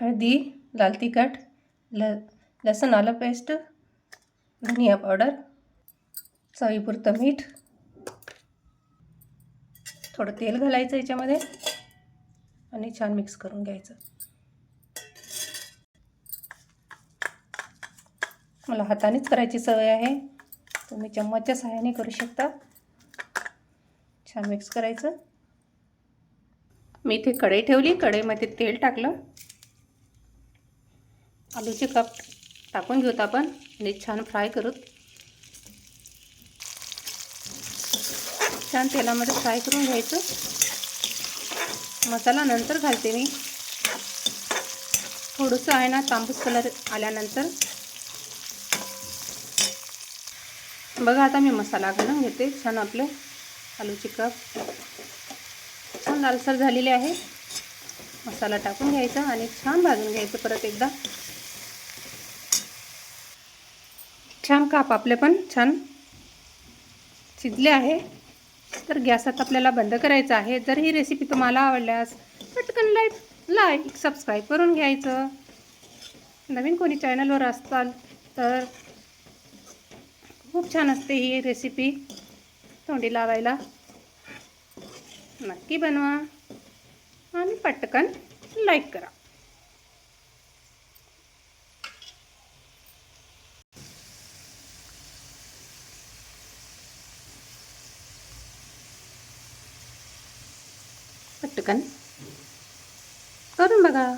हळदी लाल तिखट ल लसूण आलं पेस्ट धनिया पावडर चवीपुरतं मीठ. थोडं तेल घालायचं याच्यामध्ये आणि छान मिक्स करून घ्यायचं. मला हातानेच करायची सवय आहे. तुम्ही चम्मचच्या सहाय्याने करू शकता. छान मिक्स करायचं. मी इथे कढई ठेवली. कढईमध्ये तेल टाकलं. आलूचे कप टाकून घेऊत आपण. आणि छान फ्राय करूत. छान तेलामध्ये फ्राय करून घ्यायचं. मसाला नंतर घालते मी. थोडंसं आहे ना तांबूस कलर आल्यानंतर. बघा आता मी मसाला घालून घेते. छान आपले आलूचे कप. छान लालसर झालेले आहे. मसाला टाकून घ्यायचा आणि छान भाजून घ्यायचं परत एकदा. छान काप आपले पण छान शिजले आहे. तर गॅस आता आपल्याला बंद करायचा आहे. जर ही रेसिपी तुम्हाला आवडल्यास पटकन लाईक लाईक सबस्क्राईब करून घ्यायचं. नवीन कोणी चॅनलवर असताल तर खूप छान असते ही रेसिपी तोंडी लावायला नक्की बनवा आणि पटकन लाईक करा. पटकन करून बघा